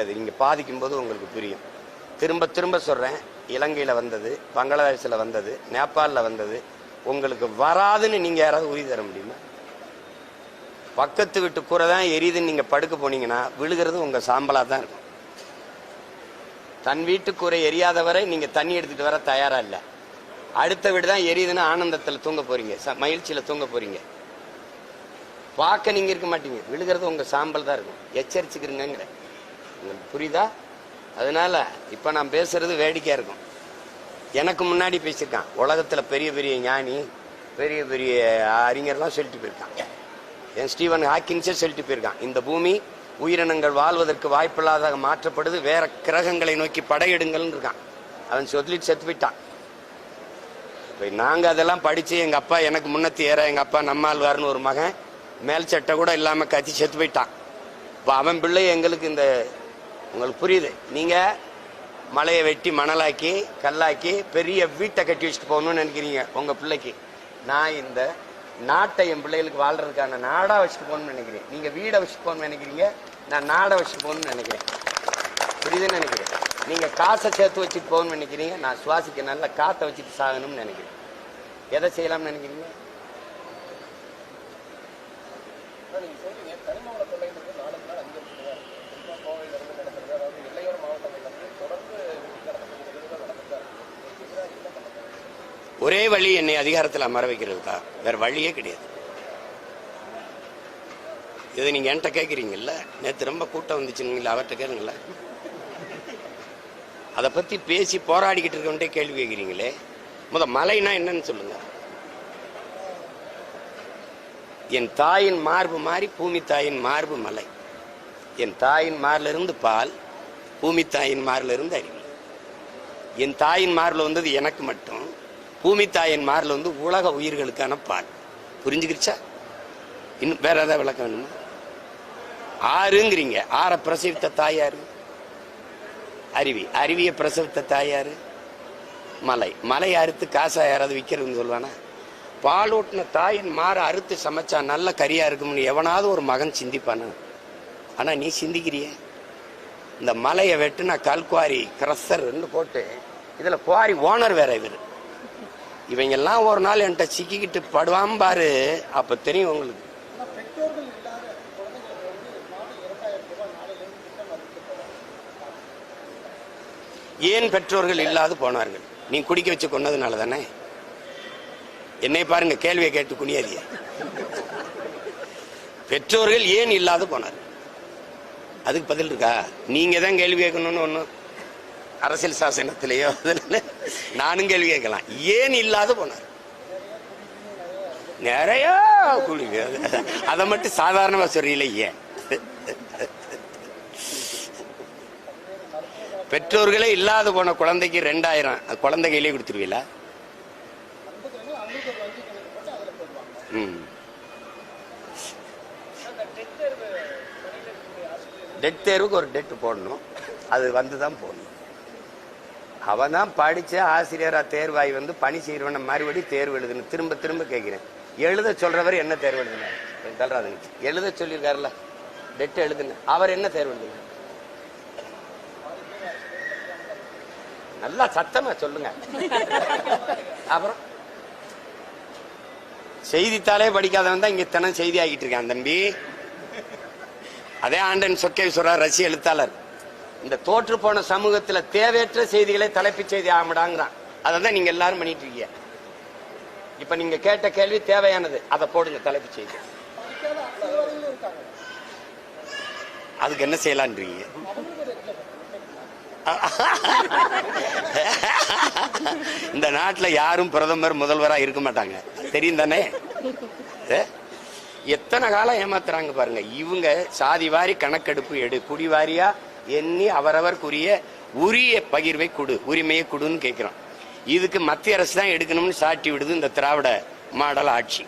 அது நீங்கள் பாதிக்கும் போது உங்களுக்கு புரியும். திரும்ப திரும்ப சொல்கிறேன் இலங்கையில் வந்தது பங்களாதேஷில் வந்தது நேபாளில் வந்தது. உங்களுக்கு வராதுன்னு நீங்கள் யாராவது உறுதி தர முடியுமா? பக்கத்து வீட்டு கூரை தான் எரியுதுன்னு நீங்கள் படுக்க போனீங்கன்னா விழுகிறது உங்கள் சாம்பலாக தான் இருக்கும். தன் வீட்டு கூரை எரியாத வரை நீங்கள் தண்ணி எடுத்துகிட்டு வர தயாராக இல்லை. அடுத்த வீடு தான் எரியுதுன்னு ஆனந்தத்தில் தூங்க போகிறீங்க ச மகிழ்ச்சியில் தூங்க போகிறீங்க பார்க்க நீங்கள் இருக்க மாட்டீங்க. விழுகிறது உங்கள் சாம்பல் தான் இருக்கும். எச்சரிச்சுக்கிறீங்கிற புரியுதா? அதனால இப்போ நான் பேசுறது வேடிக்கையாக இருக்கும். எனக்கு முன்னாடி பேசியிருக்கான். உலகத்தில் பெரிய பெரிய ஞானி பெரிய பெரிய அறிஞர்லாம் சொல்லிட்டு போயிருக்கான். என் ஸ்டீவன் ஹாக்கின்ஸே சொல்லிட்டு போயிருக்கான். இந்த பூமி உயிரினங்கள் வாழ்வதற்கு வாய்ப்பில்லாத மாற்றப்படுது வேற கிரகங்களை நோக்கி படையெடுங்கள்னு இருக்கான் அவன் சொல்லிட்டு செத்து போயிட்டான். இப்போ நாங்கள் அதெல்லாம் படித்து எங்கள் அப்பா எனக்கு முன்னத்தி ஏற எங்கள் அப்பா நம்மாழ்வார்னு ஒரு மகன் மேல் சட்டை கூட இல்லாமல் கத்தி செத்து போயிட்டான். இப்போ அவன் பிள்ளை எங்களுக்கு இந்த உங்களுக்கு புரியுது. நீங்கள் மலையை வெட்டி மணலாக்கி கல்லாக்கி பெரிய வீட்டை கட்டி வச்சுட்டு போகணும்னு நினைக்கிறீங்க உங்கள் பிள்ளைக்கு. நான் இந்த நாட்டை என் பிள்ளைகளுக்கு வாழ்றதுக்கான நாடாக வச்சுட்டு போகணும்னு நினைக்கிறேன். நீங்கள் வீடை வச்சுட்டு போகணும்னு நினைக்கிறீங்க நான் நாடை வச்சுட்டு போகணும்னு நினைக்கிறேன். புரியுதுன்னு நினைக்கிறேன். நீங்கள் காசை சேர்த்து வச்சுட்டு போகணும்னு நினைக்கிறீங்க நான் சுவாசிக்க நல்ல காற்றை வச்சுட்டு சாகணும்னு நினைக்கிறேன். எதை செய்யலாம்னு நினைக்கிறீங்க நீங்க சொல்றீங்க கனிம வள கொள்ளைன்றது நாளுக்கு நாள் அதிகரிச்சுட்டு தான் இருக்கு குறிப்பா கோவையில இருந்து நடக்கிறது அதாவது எல்லையோர மாவட்டங்கள்ல இருந்து தொடர்ந்து வெட்டி கடத்தப்படுகிறது நடந்துட்டு தான் இருக்கு எதிராக என்ன பண்ணுறது ஒரே வழி என்னை அதிகாரத்தில் அமர வைக்கிறது தான் வேற வழியே கிடையாது. இதை நீங்க என்கிட்ட கேட்குறீங்கல்ல நேற்று ரொம்ப கூட்டம் வந்துச்சுங்களா அவர்கிட்ட கேளுங்கள. அதை பத்தி பேசி போராடிக்கிட்டு இருக்கவன்ட்டே கேள்வி கேட்குறீங்களே முத மலைனா என்னன்னு சொல்லுங்க. என் தாயின் மார்பு மாறி பூமி தாயின் மார்பு மலை. என் தாயின் மார்லிருந்து பால் பூமி தாயின் மார்லிருந்து அறிவு என் தாயின் மார்ல வந்தது எனக்கு மட்டும். பூமி தாயின் மாரில் வந்து உலக உயிர்களுக்கான பால் புரிஞ்சுக்கிடுச்சா இன்னும் வேற ஏதாவது விளக்கம் வேணுமா? ஆறுங்கிறீங்க. ஆற பிரசவித்த தாயாரு அருவி. அருவியை பிரசவித்த தாயாரு மலை. மலை அறுத்து காசா யாராவது விற்கிறதுன்னு சொல்லுவானா? பாலூட்டின தாயின் மாற அறுத்து சமைச்சா நல்ல கரியா இருக்கும்னு எவனாவது ஒரு மகன் சிந்திப்பானா? ஆனா நீ சிந்திக்கிறியே? இந்த மலையை வெட்டுனா கல்குவாரி கிரஸ்ஸர்னு போட்டு இதுல குவாரி ஓனர் வேற இவர். இவங்க எல்லாம் ஒரு நாள் என்கிட்ட சிக்கிக்கிட்டு படுவான் பாரு. அப்ப தெரியும் உங்களுக்கு. ஏன் பெற்றோர்கள் இல்லாது போனார்கள்? நீ குடிக்க வச்சு கொன்னதுனால தானே? என்னை பாருங்க கேள்வியை கேட்டு குனியாதிய பெற்றோர்கள் ஏன் இல்லாது போனார் அதுக்கு பதில் இருக்கா? நீங்க தான் கேள்வி கேட்கணும்னு ஒன்றும் அரசியல் சாசனத்திலேயோ நானும் கேள்வி கேட்கலாம். ஏன் இல்லாத போனார்? நிறைய அதை மட்டும் சாதாரணமா சொல்றீங்களே ஏன்? பெற்றோர்களே இல்லாத போன குழந்தைக்கு ரெண்டாயிரம் குழந்தை கையிலே கொடுத்துருவீங்களா? டெட் டெட் தேர்வுக்கு ஒரு டெட் போடணும். அது வந்து தான் போடணும். அவன் தான் படித்த ஆசிரியராக தேர்வாகி வந்து பணி செய்கிறவன மறுபடியும் தேர்வு எழுதுன்னு திரும்ப திரும்ப கேட்குறேன். எழுத சொல்கிறவர் என்ன தேர்வு எழுதுனார்? தல்றாதுங்க எழுத சொல்லியிருக்காருல்ல. டெட் எழுதுன அவர் என்ன தேர்வு எழுதுனார்? நல்லா சத்தமா சொல்லுங்க. அப்புறம்? செய்தித்தாளே படிக்காதவன் தான் இங்க தினம் செய்தி ஆகிட்டு இருக்கான் தம்பி. அதே ஆண்டன் சொக்கேஸ்வரா ரஷ்ய எழுத்தாளர். இந்த தோற்று போன சமூகத்துல தேவையற்ற செய்திகளை தலைப்புச் செய்தி ஆகமாடாங்கிறான். அதை தான் நீங்க எல்லாரும் பண்ணிட்டு இருக்கீங்க. இப்ப நீங்க கேட்ட கேள்வி தேவையானது. அதை போடுங்க தலைப்புச் செய்தி. அதுக்கு என்ன செய்யலான்றீங்க? இந்த நாட்டுல யாரும் பிரதமர் முதல்வரா இருக்க மாட்டாங்க. தெரியும் தானே? எத்தனை காலம் ஏமாத்துறாங்க பாருங்க. இவங்க சாதி வாரி கணக்கெடுப்பு எடு குடி வாரியா எண்ணி அவரவர்க்குரிய உரிய பகிர்வை கொடு உரிமையை கொடுன்னு கேட்குறான் இதுக்கு மத்திய அரசு தான் எடுக்கணும்னு சாட்டி விடுது இந்த திராவிட மாடல் ஆட்சி.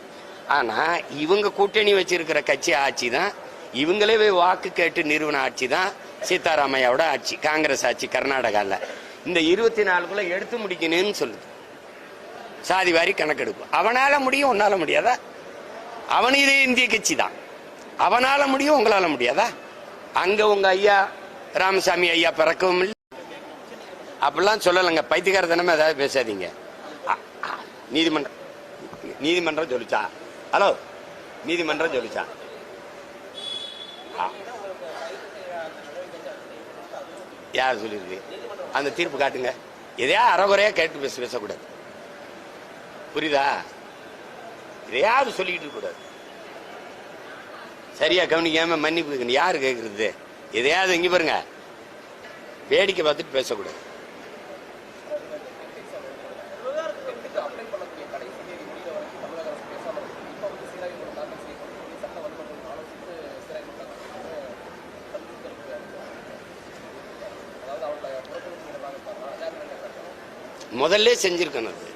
ஆனால் இவங்க கூட்டணி வச்சிருக்கிற கட்சி ஆட்சி தான் இவங்களே போய் வாக்கு கேட்டு நிறுவன ஆட்சி தான் சீதாராமையாவோட ஆட்சி காங்கிரஸ் ஆட்சி கர்நாடகாவில் இந்த இருபத்தி நாலுக்குள்ள எடுத்து முடிக்கணும்னு சொல்லுது. சாதி வாரி கணக்கெடுப்பு. அவனால் முடியும் உன்னால் முடியாதா? அவன் இதே இந்திய கட்சி தான். அவனால் முடியும் உங்களால் முடியாதா? அங்கே உங்கள் ஐயா ராமசாமி ஐயா பிறக்கவும் இல்லை. அப்படிலாம் சொல்லலைங்க. பைத்தியகாரத்தனமே ஏதாவது பேசாதீங்க. அ- நீதிமன்றம் நீதிமன்றம் சொல்லிச்சா? ஹலோ நீதிமன்றம் சொல்லிச்சா? யார் சொல்லியிருக்கு அந்த தீர்ப்பு காட்டுங்க. எதையா அறகுறையா கேட்டு பேச பேசக்கூடாது. புரியுதா? எதையாவது சொல்லிக்கிட்டு இருக்கக்கூடாது. சரியா கவனிக்காம மன்னிப்பு யார் யாரு கேட்கறது? எதையாவது இங்கே பாருங்க. வேடிக்கை பார்த்துட்டு பேசக்கூடாது. முதல்ல செஞ்சுருக்கணும் அது.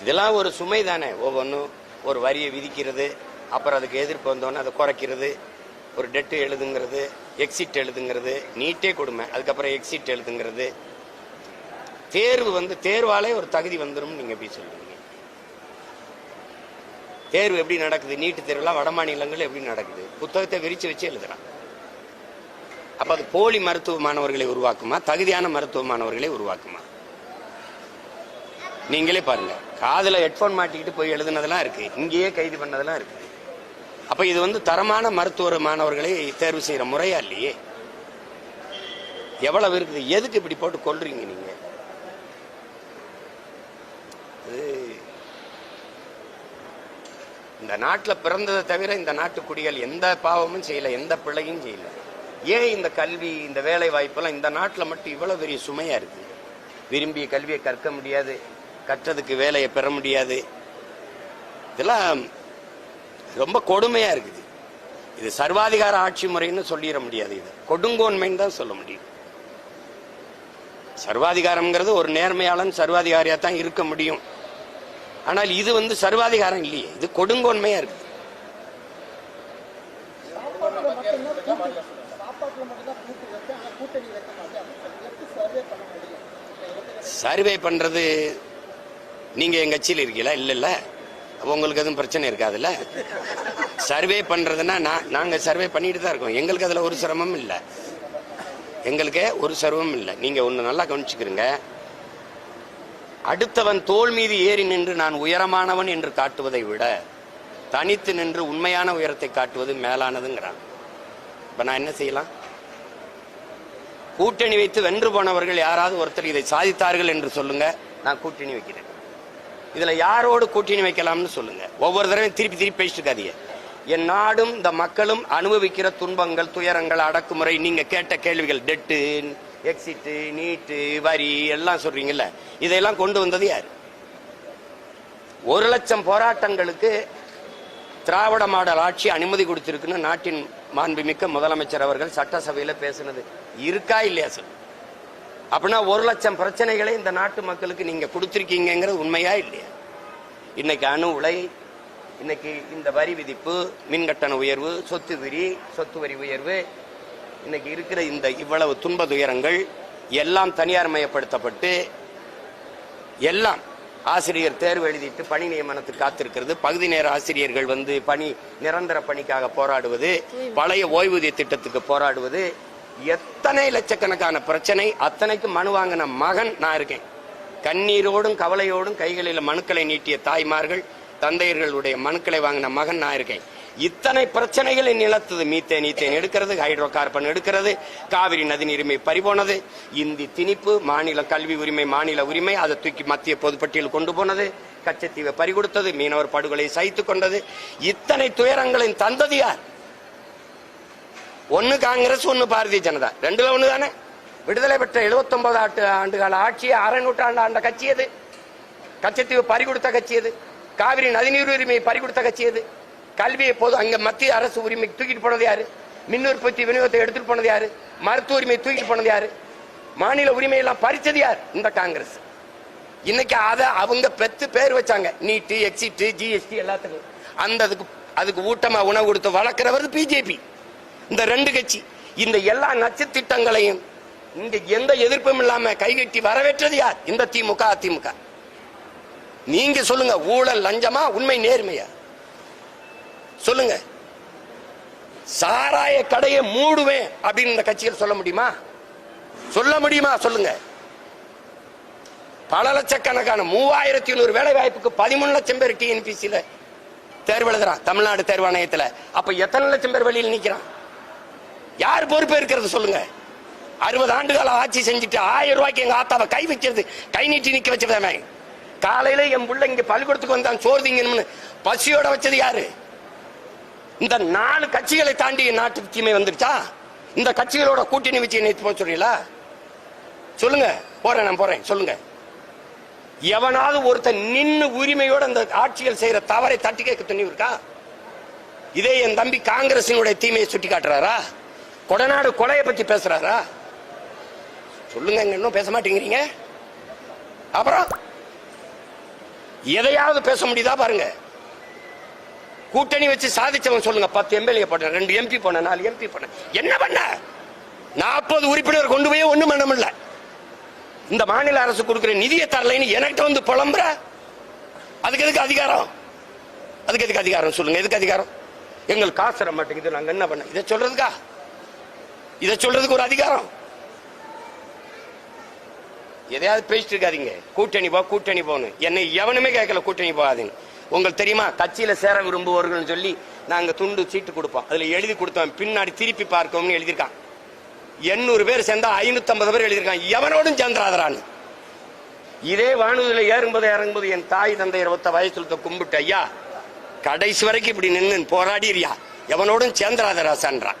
இதெல்லாம் ஒரு சுமை தானே ஒவ்வொன்றும் ஒரு வரியை விதிக்கிறது அப்புறம் அதுக்கு எதிர்ப்பு வந்தோன்னே அதை குறைக்கிறது. ஒரு டெட்டு எழுதுங்கிறது எக்ஸிட் எழுதுங்கிறது நீட்டே கொடுமை. அதுக்கப்புறம் எக்ஸிட் எழுதுங்கிறது. தேர்வு வந்து தேர்வாலே ஒரு தகுதி வந்துடும் நீங்க எப்படி சொல்லுவீங்க. தேர்வு எப்படி நடக்குது? நீட்டு தேர்வுலாம் வட மாநிலங்கள் எப்படி நடக்குது? புத்தகத்தை விரிச்சு வச்சு எழுதுறான். அப்போ அது போலி மருத்துவ மாணவர்களை உருவாக்குமா? தகுதியான மருத்துவ மாணவர்களை உருவாக்குமா? நீங்களே பாருங்க. காதுல ஹெட்போன் மாட்டிக்கிட்டு போய் எழுதுனதெல்லாம் இருக்கு. இங்கேயே கைது பண்ணதெல்லாம் இருக்கு. அப்ப இது வந்து தரமான மருத்துவ மாணவர்களை தேர்வு செய்யற முறையா இல்லையே? எவ்வளவு இருக்குது? எதுக்கு இப்படி போட்டு கொள்றீங்க நீங்க? இந்த நாட்டில் பிறந்ததை தவிர இந்த நாட்டு குடிகள் எந்த பாவமும் செய்யல எந்த பிள்ளையும் செய்யல. ஏன் இந்த கல்வி இந்த வேலை வாய்ப்பெல்லாம் இந்த நாட்டில் மட்டும் இவ்வளவு பெரிய சுமையா இருக்கு? விரும்பிய கல்வியை கற்க முடியாது கற்றதுக்கு வேலையை பெற முடியாது. இதெல்லாம் ரொம்ப கொடுமையா இருக்குது. இது சர்வாதிகார ஆட்சி முறைன்னு சொல்லிட முடியாது இது. கொடுங்கோன்மைன்னு தான் சொல்ல முடியும். சர்வாதிகாரம்ங்கிறது ஒரு நேர்மையாளன் சர்வாதிகாரியா தான் இருக்க முடியும். ஆனால் இது வந்து சர்வாதிகாரம் இல்லையே. இது கொடுங்கோன்மையா இருக்குது. சர்வே பண்ணுறது நீங்கள் எங்கள் பண்றது நீங்க எங்க கட்சியில் இருக்கீங்களா? இல்ல இல்ல. உங்களுக்கு எதுவும் பிரச்சனை இருக்காதுல்ல? சர்வே பண்றதுன்னா நான் நாங்க சர்வே பண்ணிட்டு தான் இருக்கோம். எங்களுக்கு அதுல ஒரு சிரமம் இல்லை. எங்களுக்கு ஒரு சிரமம் இல்லை. நீங்க ஒண்ணு நல்லா கவனிச்சுக்கிறீங்க. அடுத்தவன் தோல் மீது ஏறி நின்று நான் உயரமானவன் என்று காட்டுவதை விட தனித்து நின்று உண்மையான உயரத்தை காட்டுவது மேலானதுங்கிறான் இப்ப நான் என்ன செய்யலாம்? கூட்டணி வைத்து வென்று போனவர்கள் யாராவது ஒருத்தர் இதை சாதித்தார்கள் என்று சொல்லுங்க. நான் கூட்டணி வைக்கிறேன். இதுல யாரோடு கூட்டணி வைக்கலாம்னு சொல்லுங்க. ஒவ்வொரு தடவையும் திருப்பி திருப்பி பேசிட்டு இருக்காதீங்க என் நாடும் இந்த மக்களும் அனுபவிக்கிற துன்பங்கள் துயரங்கள் அடக்குமுறை நீங்க கேட்ட கேள்விகள் டெட்டு எக்ஸிட்டு நீட்டு வரி எல்லாம் சொல்றீங்கல்ல இதையெல்லாம் கொண்டு வந்தது யார்? ஒரு லட்சம் போராட்டங்களுக்கு திராவிட மாடல் ஆட்சி அனுமதி கொடுத்திருக்குன்னு நாட்டின் மாண்புமிக்க முதலமைச்சர் அவர்கள் சட்டசபையில் பேசுனது இருக்கா இல்லையா சொல்லு அப்படின்னா ஒரு லட்சம் பிரச்சனைகளை இந்த நாட்டு மக்களுக்கு நீங்க கொடுத்துருக்கீங்கிறது உண்மையா இல்லையா? இன்னைக்கு அணு உலை இன்னைக்கு இந்த வரி விதிப்பு மின் கட்டண உயர்வு சொத்து வரி சொத்து வரி உயர்வு இன்னைக்கு இருக்கிற இந்த இவ்வளவு துன்ப துயரங்கள் எல்லாம் தனியார் மயப்படுத்தப்பட்டு எல்லாம் ஆசிரியர் தேர்வு எழுதிட்டு பணி நியமனத்துக்கு காத்திருக்கிறது. பகுதி நேர ஆசிரியர்கள் வந்து பணி நிரந்தர பணிக்காக போராடுவது பழைய ஓய்வூதிய திட்டத்துக்கு போராடுவது எத்தனை லட்சக்கணக்கான பிரச்சனை அத்தனைக்கு மனு வாங்கின மகன் நான் இருக்கேன். கண்ணீரோடும் கவலையோடும் கைகளில் மனுக்களை நீட்டிய தாய்மார்கள் தந்தையர்களுடைய மனுக்களை வாங்கின மகன் நான் இருக்கேன். இத்தனை பிரச்சனைகளை நிலத்தது. மீத்தேன் ஈத்தேன் எடுக்கிறது ஹைட்ரோ கார்பன் எடுக்கிறது காவிரி நதி உரிமை பறிபோனது இந்தி திணிப்பு மாநில கல்வி உரிமை மாநில உரிமை அதை தூக்கி மத்திய பொதுப்பட்டியல் கொண்டு போனது கச்சத்தீவை பறிகொடுத்தது மீனவர் படுகொலை சகித்துக் கொண்டது. இத்தனை துயரங்களின் தந்தது ஒன்று ஒன்னு காங்கிரஸ் ஒன்னு பாரதிய ஜனதா. ரெண்டுல ஒண்ணு தானே விடுதலை பெற்ற 79 ஆண்டு ஆண்டுகால ஆட்சியை அரை நூற்றாண்டு ஆண்ட கட்சி எது? கச்சத்தீவு பறிகொடுத்த கட்சி எது? காவிரி நதிநீர் உரிமையை பறிகொடுத்த கட்சி எது? கல்வியை போது அங்க மத்திய அரசு உரிமை தூக்கிட்டு போனது யாரு? மின் உற்பத்தி விநியோகத்தை எடுத்துட்டு போனது யாரு? மருத்துவ உரிமை தூக்கிட்டு போனது யாரு? மாநில உரிமையெல்லாம் பறிச்சது யார்? இந்த காங்கிரஸ். இன்னைக்கு அதை அவங்க பெத்து பேர் வச்சாங்க. நீட்டு எக்ஸிட்டு ஜிஎஸ்டி எல்லாத்துக்கும். அந்த அதுக்கு அதுக்கு ஊட்டமா உணவு கொடுத்து வளர்க்கிறவர் பிஜேபி. இந்த ரெண்டு கட்சி இந்த எல்லா நச்சு திட்டங்களையும் இங்க எந்த எதிர்ப்பும் இல்லாம கைகட்டி வரவேற்றது யார்? இந்த திமுக அதிமுக. நீங்க சொல்லுங்க ஊழல் லஞ்சமா உண்மை நேர்மையா? சொல்லுங்க. சாராய கடையை மூடுவேன் அப்படின்னு இந்த கட்சிகள் சொல்ல முடியுமா? சொல்ல முடியுமா? சொல்லுங்க. பல லட்சக்கணக்கான மூவாயிரத்தி நூறு வேலை வாய்ப்புக்கு பதிமூணு லட்சம் பேர் டிஎன்பிசியில தேர்வு எழுதுறான் தமிழ்நாடு தேர்வாணையத்துல. அப்ப எத்தனை லட்சம் பேர் வெளியில் நிக்கிறான்? யார் பொறுப்பேற்கிறது சொல்லுங்க? அறுபது ஆண்டு காலம் ஆட்சி செஞ்சுட்டு ஆயிரம் ரூபாய்க்கு எங்க ஆத்தாவை கை வைக்கிறது கை நீட்டி நிக்க வச்சதாமே காலையில என் பிள்ளை இங்க பள்ளிக்கூடத்துக்கு வந்தான் சோறு பசியோட வச்சது யாரு? இந்த நாலு கட்சிகளை தாண்டி நாட்டுக்கு தீமை வந்துருச்சா? இந்த கட்சிகளோட கூட்டணி வச்சு நேற்று போக சொல்றீங்களா? சொல்லுங்க போறேன் நான் போறேன் சொல்லுங்க. எவனாவது ஒருத்தன் நின்று உரிமையோட அந்த ஆட்சிகள் செய்யற தவறை தட்டி கேட்க துணிவு இருக்கா? இதே என் தம்பி காங்கிரசினுடைய தீமையை சுட்டி காட்டுறாரா கொடநாடு கொலையை பத்தி பேசுறாரா? சொல்லுங்க இன்னும் பேச மாட்டேங்கிறீங்க. அப்புறம் எதையாவது பேச முடியுதா பாருங்க. கூட்டணி வச்சு சாதிச்சவன் சொல்லுங்க பத்து எம்எல்ஏ போட்டேன் ரெண்டு எம்பி போனேன் நாலு எம்பி போனேன். என்ன பண்ண? நாற்பது உறுப்பினர் கொண்டு போய் ஒண்ணும் பண்ண முடியல. இந்த மாநில அரசு கொடுக்குற நிதியை தரலைன்னு எனக்கிட்ட வந்து புலம்புற? அதுக்கு எதுக்கு அதிகாரம்? அதுக்கு எதுக்கு அதிகாரம் சொல்லுங்க எதுக்கு அதிகாரம்? எங்களுக்கு காசு தர மாட்டேங்குது நாங்க என்ன பண்ண? இதை சொல்றதுக்கா? இதை சொல்றதுக்கு ஒரு அதிகாரம். எதையாவது பேசிட்டு இருக்காதீங்க. கூட்டணி போ கூட்டணி போன்னு. என்னை எவனுமே கேட்கல கூட்டணி போகாதீங்க உங்களுக்கு தெரியுமா கட்சியில சேர விரும்புவர்கள் சொல்லி நாங்க துண்டு சீட்டு கொடுப்போம். அதுல எழுதி கொடுத்தோம் பின்னாடி திருப்பி பார்க்கோம்னு எழுதியிருக்கான். எண்ணூறு பேர் சேர்ந்தா ஐநூத்தி ஐம்பது பேர் எழுதியிருக்கான். எவனோடும் சேர்ந்துராதரான்னு. இதே வானூதில ஏறும்போது இறங்கும்போது என் தாய் தந்தை இருபத்த வயசுல கும்பிட்டு ஐயா கடைசி வரைக்கும் இப்படி நின்று போராடிறியா? எவனோடும் சேர்ந்துராத ராசான்றான்.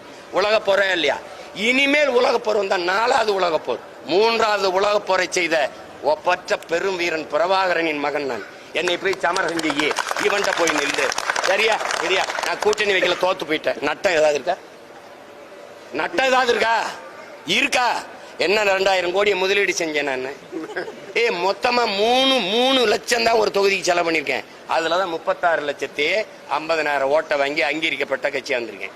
உலக போரா இல்லையா? இனிமேல் உலக போர் வந்தா நாலாவது உலக போர். மூன்றாவது உலக போரை செய்த ஒப்பற்ற பெரும் வீரன் பிரபாகரனின் மகன் நான். என்னை போய் சமரசம் செய்யி இவன்ட்ட போய் நில்லு. சரியா? சரியா? நான் கூட்டணி வைக்கல தோத்து போயிட்டேன். நட்டம் ஏதாவது இருக்கா? நட்டம் ஏதாவது இருக்கா? இருக்கா? என்ன ரெண்டாயிரம் கோடியை முதலீடு செஞ்சேன் நான். ஏ மொத்தமா மூணு மூணு லட்சம் தான் ஒரு தொகுதிக்கு செலவு பண்ணியிருக்கேன். அதுல தான் முப்பத்தாறு லட்சத்தி ஐம்பதனாயிரம் ஓட்டை வாங்கி அங்கீகரிக்கப்பட்ட கட்சியாக வந்திருக்கேன்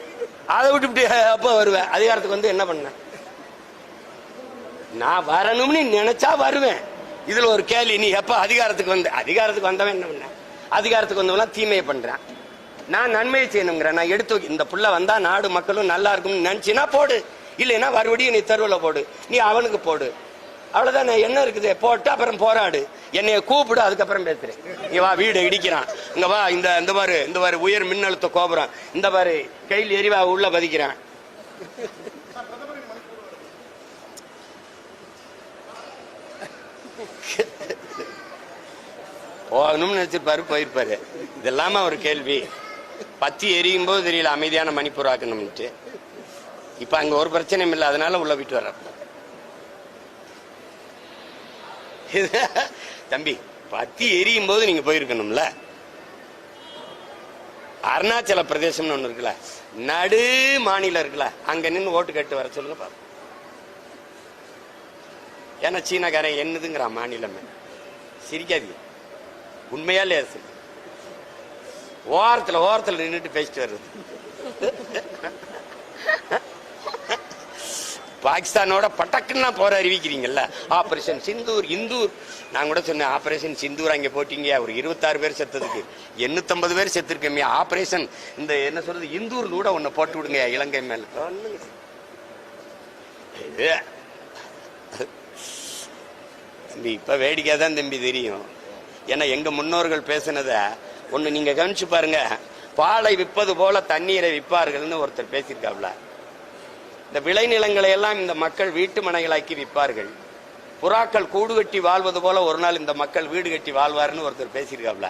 அதை விட்டுவிட்டு அப்போ வருவேன். அதிகாரத்துக்கு வந்து என்ன பண்ண நான் வரணும்னு நினைச்சா வருவேன். இதுல ஒரு கேள்வி நீ எப்ப அதிகாரத்துக்கு வந்து அதிகாரத்துக்கு வந்தவன் என்ன பண்ண? அதிகாரத்துக்கு வந்தவன் தீமையை பண்றான். நான் நன்மையை செய்யணுங்கிறேன் நான் எடுத்து இந்த புள்ள வந்தா நாடு மக்களும் நல்லா இருக்கும்னு நினைச்சினா போடு. இல்லைன்னா மறுபடியும் நீ தெருவில் போடு. நீ அவனுக்கு போடு. அவ்வளவுதான் என்ன இருக்குது? போட்டு அப்புறம் போராடு. என்னைய கூப்பிடு அதுக்கப்புறம் பேசுறேன். இங்க வா வீடு இடிக்கிறான். இங்க வா இந்த இந்த மாதிரி இந்த மாதிரி உயர் மின்னழுத்த கோபுரம். இந்த மாதிரி கையில் எரிவா உள்ள பதிக்கிறான். போகணும்னு நினைச்சிருப்பாரு போயிருப்பாரு. இதெல்லாம ஒரு கேள்வி. பத்தி எரியும் போது தெரியல அமைதியான மணிப்பூர் ஆக்கணும்னுட்டு. இப்ப அங்க ஒரு பிரச்சனையும் இல்லை அதனால உள்ள விட்டு வர தம்பி பத்தி எரியும் போது நீங்க போயிருக்கணும்ல. அருணாச்சல பிரதேசம்னு ஒண்ணு இருக்குல்ல. நடு மாநிலம் இருக்குல்ல. அங்க நின்னு ஓட்டு கேட்டு வர சொல்லுங்க பாரு ஏன்னா சீனாக்காரன் என்னதுங்கிற மாநிலமே. சிரிக்காதீங்க. உண்மையா இல்லையா ஓரத்துல ஓரத்துல நின்னுட்டு பேசிட்டு வர்றது. பாகிஸ்தானோட பட்டக்குன்னா போற அறிவிக்கிறீங்கல்ல? ஆபரேஷன் சிந்தூர் இந்தூர் நான் கூட சொன்னேன் ஆபரேஷன் சிந்தூர் அங்கே போட்டீங்க. ஒரு இருபத்தாறு பேர் செத்ததுக்கு. எண்ணூத்தம்பது பேர் செத்துருக்கமே. ஆபரேஷன் இந்த என்ன சொல்றது இந்தூர் கூட ஒன்னு போட்டு விடுங்க இலங்கை மேல. இது தம்பி இப்ப வேடிக்கை தான் தம்பி தெரியும். ஏன்னா எங்க முன்னோர்கள் பேசினத ஒன்னு நீங்க கவனிச்சு பாருங்க. பாலை விற்பது போல தண்ணீரை விற்பார்கள்னு ஒருத்தர் பேசியிருக்காப்ல. இந்த விளைநிலங்களை எல்லாம் இந்த மக்கள் வீட்டு மனைகளாக்கி விற்பார்கள். புறாக்கள் கூடு கட்டி வாழ்வது போல ஒரு நாள் இந்த மக்கள் வீடு கட்டி வாழ்வாருன்னு ஒருத்தர் பேசியிருக்காப்ல.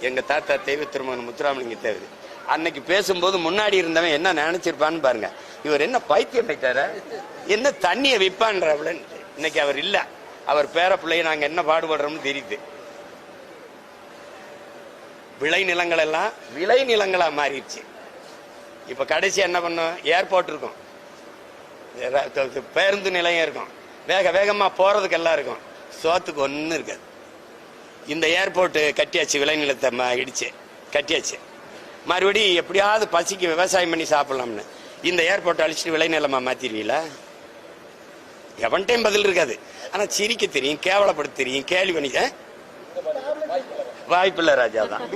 எங்க தாத்தா தெய்வ திருமகன் முத்துராமலிங்க தேவர். அன்னைக்கு பேசும்போது முன்னாடி இருந்தவன் என்ன நினைச்சிருப்பான்னு பாருங்க. இவர் என்ன பைத்தியம் வைத்தார என்ன தண்ணியை விற்பான்றவள இன்னைக்கு அவர் இல்ல. அவர் பேர பிள்ளைய நாங்க என்ன பாடுபடுறோம்னு தெரியுது. விளை நிலங்கள் எல்லாம் விளை நிலங்களா மாறிடுச்சு. இப்ப கடைசி என்ன பண்ணோம்? ஏர்போர்ட் இருக்கும். பேருந்து நிலையம் இருக்கும். வேக வேகமா போறதுக்கு எல்லாம் இருக்கும். சோத்துக்கு ஒன்றும் இருக்காது. இந்த ஏர்போர்ட் கட்டியாச்சு விளைநிலத்தை ம- இடிச்சு கட்டியாச்சு. மறுபடி எப்படியாவது பசிக்கு விவசாயம் பண்ணி சாப்பிடலாம்னு. இந்த ஏர்போர்ட் அழிச்சிட்டு விளைநிலமாக மாற்றிடுவீங்களா எவன்டையும் பதில் இருக்காது. ஆனா சிரிக்க தெரியும் கேவலப்படுத்த தெரியும் கேள்வி பண்ணி வாய்ப்பில்லை ராஜா தான்